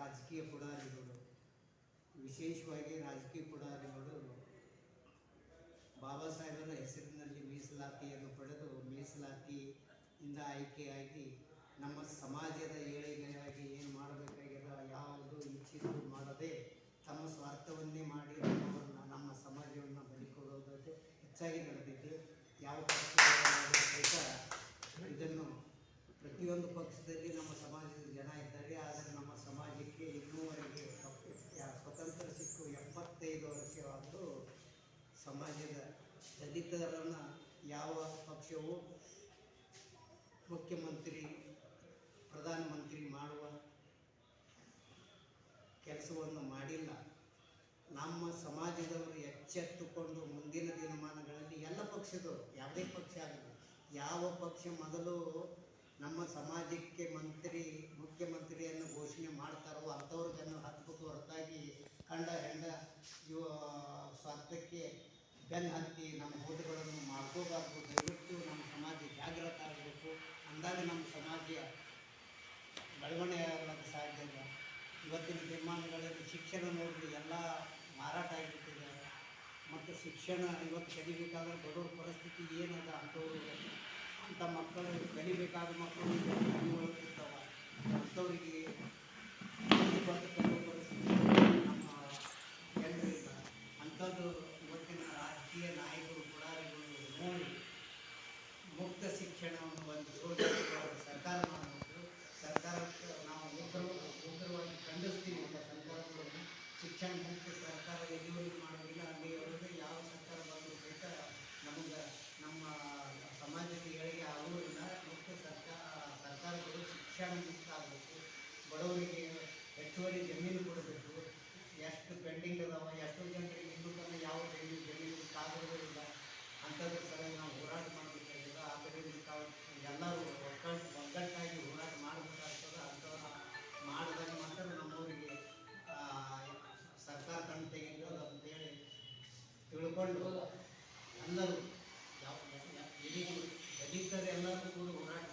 ರಾಜಕೀಯ ಪುಡಾರಿಗಳು, ವಿಶೇಷವಾಗಿ ರಾಜಕೀಯ ಪುಡಾರಿಗಳು, ಬಾಬಾ ಸಾಹೇಬರ ಹೆಸರಿನಲ್ಲಿ ಮೀಸಲಾತಿಯನ್ನು ಪಡೆದು ಮೀಸಲಾತಿಯಿಂದ ಆಯ್ಕೆಯಾಗಿ ನಮ್ಮ ಸಮಾಜದ ಏಳಿಗೆಯಾಗಿ ಏನು ಮಾಡಬೇಕಾಗ್ಯದ ಯಾವುದು ಇಚ್ಛಿತು ಮಾಡದೆ ತಮ್ಮ ಸ್ವಾರ್ಥವನ್ನೇ ಮಾಡಿ ನಮ್ಮ ಸಮಾಜವನ್ನು ಬಲಿಕೊಡೋದು ಹೆಚ್ಚಾಗಿ ನಡೆದಿದೆ ಯಾವ ಪಕ್ಷ ಇದನ್ನು ಪ್ರತಿಯೊಂದು ಪಕ್ಷದಲ್ಲಿ ನಮ್ಮ ಸಮಾಜದ ದಲಿತರನ್ನು ಯಾವ ಪಕ್ಷವು ಮುಖ್ಯಮಂತ್ರಿ ಪ್ರಧಾನಮಂತ್ರಿ ಮಾಡುವ ಕೆಲಸವನ್ನು ಮಾಡಿಲ್ಲ. ನಮ್ಮ ಸಮಾಜದವರು ಎಚ್ಚೆತ್ತುಕೊಂಡು ಮುಂದಿನ ದಿನಮಾನಗಳಲ್ಲಿ ಎಲ್ಲ ಪಕ್ಷದವರು, ಯಾವುದೇ ಪಕ್ಷ ಆಗಲಿ, ಯಾವ ಪಕ್ಷ ಮೊದಲು ನಮ್ಮ ಸಮಾಜಕ್ಕೆ ಬೆನ್ನು ಹತ್ತಿ ನಮ್ಮ ಓದುಗಳನ್ನು ಮಾಡ್ಕೋಬಾರ್ದು, ದಯವಿಟ್ಟು ನಮ್ಮ ಸಮಾಜ ಜಾಗೃತ ಆಗಬೇಕು. ಅಂದಾಗ ನಮ್ಮ ಸಮಾಜ ಬೆಳವಣಿಗೆ ಸಾಧ್ಯ ಇಲ್ಲ. ಇವತ್ತಿನ ದಿನಮಾನಗಳಲ್ಲಿ ಶಿಕ್ಷಣ ನೋಡಿದ್ರೆ ಎಲ್ಲ ಮಾರಾಟ ಆಗಿಬಿಟ್ಟಿದೆ. ಮತ್ತು ಶಿಕ್ಷಣ ಇವತ್ತು ಕಲಿಬೇಕಾದ್ರೆ ಬಡವ್ರ ಪರಿಸ್ಥಿತಿ ಏನದ ಅಂಥವ್ರಿಗೆ ಅಂಥ ಮಕ್ಕಳು ಕಲಿಬೇಕಾದ ಮಕ್ಕಳು ಶಿಕ್ಷಣ ಮುಕ್ತ ಆಗಬೇಕು ಬಡವರಿಗೆ ಹೆಚ್ಚುವರಿ ಜಮೀನು ಕೊಡಬೇಕು. ಎಷ್ಟು ಪೆಂಡಿಂಗ್ ಅದಾವ, ಎಷ್ಟು ಜನರಿಗೆ ಇನ್ನೂ ತನಕ ಯಾವ ಜಮೀನು ಜಮೀನು ಕಾಗದಗಳಿಲ್ಲ ಅಂಥದ್ರ ಸಲ ನಾವು ಹೋರಾಟ ಮಾಡಬೇಕಾಗಿಲ್ಲ. ಆದ್ದರಿಂದ ತಾವು ಎಲ್ಲರೂ ಒಕ್ಕಟ್ಟು ಒಗ್ಗಟ್ಟಾಗಿ ಹೋರಾಟ ಮಾಡಬೇಕಾಗ್ತದೆ. ಅಂಥ ಮಾಡಿದಾಗ ಮಾತ್ರ ನಮ್ಮವರಿಗೆ ಸರ್ಕಾರ ಕಣ್ಣು ತೆಗೆಯೋದು ಅಂತೇಳಿ ತಿಳ್ಕೊಂಡು ಎಲ್ಲರೂ ಯಾವ ಎಲ್ಲಿ ಎಲ್ಲಿಗೂ ದಲಿತರೆಲ್ಲರೂ ಕೂಡ ಹೋರಾಟ